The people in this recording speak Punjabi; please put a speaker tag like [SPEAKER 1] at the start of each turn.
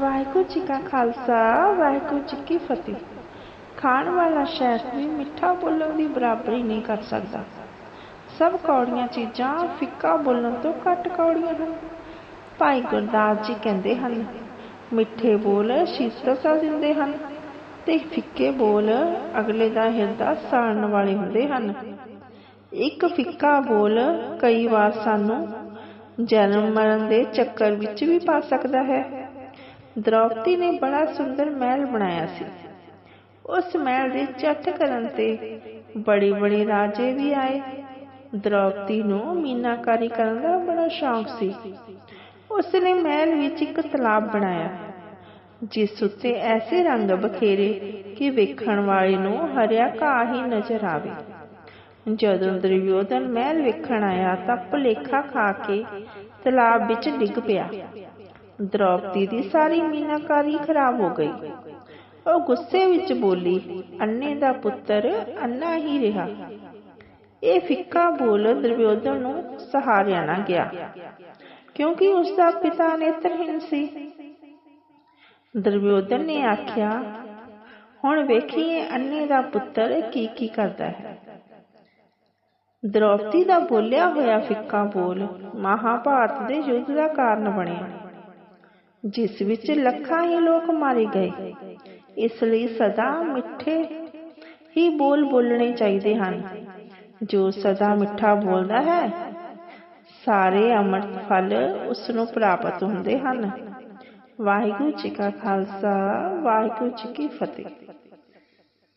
[SPEAKER 1] ਵਾਹਿਗੁਰੂ ਜੀ ਕਾ ਖਾਲਸਾ, ਵਾਹਿਗੁਰੂ ਜੀ ਕੀ ਫਤਿਹ। ਖਾਣ ਵਾਲਾ ਸ਼ਖਸ ਵੀ ਮਿੱਠਾ ਬੋਲਣ ਦੀ ਬਰਾਬਰੀ ਨਹੀਂ ਕਰ ਸਕਦਾ। ਸਭ ਕੌੜੀਆਂ ਚੀਜ਼ਾਂ ਫਿੱਕਾ ਬੋਲਣ ਤੋਂ ਘੱਟ ਕੌੜੀਆਂ ਹਨ। ਭਾਈ ਗੁਰਦਾਸ ਜੀ ਕਹਿੰਦੇ ਹਨ, ਮਿੱਠੇ ਬੋਲ ਸ਼ੀਤਲਤਾ ਦਿੰਦੇ ਹਨ ਤੇ ਫਿੱਕੇ ਬੋਲ ਅਗਲੇ ਦਾ ਹਿਰਦਾ ਸਾੜਨ ਵਾਲੇ ਹੁੰਦੇ ਹਨ। ਇੱਕ ਫਿੱਕਾ ਬੋਲ ਕਈ ਵਾਰ ਸਾਨੂੰ ਜਨਮ ਮਰਨ ਦੇ ਚੱਕਰ ਵਿੱਚ ਵੀ ਪਾ ਸਕਦਾ ਹੈ। ਦ੍ਰੌਪਦੀ ਨੇ ਬੜਾ ਸੁੰਦਰ ਮਹਿਲ ਬਣਾਇਆ ਸੀ। ਉਸ ਮਹਿਲ ਦੇ ਚੱਟ ਕਰਨ ਤੇ ਬੜੇ ਬੜੇ ਰਾਜੇ ਵੀ ਆਏ। ਦ੍ਰੌਪਦੀ ਨੂੰ ਮੀਨਾਕਾਰੀ ਕਰਨ ਦਾ ਬੜਾ ਸ਼ੌਂਕ ਸੀ। ਉਸ ਨੇ ਮਹਿਲ ਵਿੱਚ ਇੱਕ ਤਲਾਬ ਬਣਾਇਆ, ਜਿਸ ਉੱਤੇ ਐਸੇ ਰੰਗ ਬਖੇਰੇ ਕਿ ਵੇਖਣ ਵਾਲੇ ਨੂੰ ਹਰਿਆ ਘਾਹ ਹੀ ਨਜ਼ਰ ਆਵੇ। ਜਦੋਂ ਦੁਰਯੋਧਨ ਮਹਿਲ ਵੇਖਣ ਆਇਆ ਤਾਂ ਭੁਲੇਖਾ ਖਾ ਕੇ ਤਲਾਬ ਵਿੱਚ ਡਿੱਗ ਪਿਆ। ਦ੍ਰੌਪਦੀ ਦੀ ਸਾਰੀ ਮੀਨਾਕਾਰੀ ਖਰਾਬ ਹੋ ਗਈ। ਉਹ ਗੁੱਸੇ ਵਿੱਚ ਬੋਲੀ, ਅੰਨੇ ਦਾ ਪੁੱਤਰ ਅੰਨਾ ਹੀ ਰਿਹਾ। ਇਹ ਫਿੱਕਾ ਬੋਲ ਦੁਰਯੋਧਨ ਨੂੰ ਸਹਾਰਿਆ ਨਾ ਗਿਆ, ਕਿਉਂਕਿ ਉਸ ਦਾ ਪਿਤਾ ਨੇਤਰਹੀਨ ਸੀ। ਦੁਰਯੋਧਨ ਨੇ ਆਖਿਆ, ਹੁਣ ਵੇਖੀਏ ਅੰਨੇ ਦਾ ਪੁੱਤਰ ਕੀ ਕੀ ਕਰਦਾ ਹੈ। ਦ੍ਰੌਪਦੀ ਦਾ ਬੋਲਿਆ ਹੋਇਆ ਫਿੱਕਾ ਬੋਲ ਮਹਾਭਾਰਤ ਦੇ ਯੁੱਧ ਦਾ ਕਾਰਨ ਬਣਿਆ। ਜਿਸ ਵਿੱਚ ਲੱਖਾਂ ਹੀ ਲੋਕ ਮਾਰੇ ਗਏ। ਇਸ ਲਈ ਸਦਾ ਮਿੱਠੇ ਹੀ ਬੋਲ ਬੋਲਣੇ ਚਾਹੀਦੇ ਹਨ। ਜੋ ਸਦਾ ਮਿੱਠਾ ਬੋਲਦਾ ਹੈ, ਸਾਰੇ ਅੰਮ੍ਰਿਤ ਫਲ ਉਸ ਨੂੰ ਪ੍ਰਾਪਤ ਹੁੰਦੇ ਹਨ। ਵਾਹਿਗੁਰੂ ਜੀ ਕਾ ਖਾਲਸਾ, ਵਾਹਿਗੁਰੂ ਜੀ ਕੀ ਫਤਿਹ।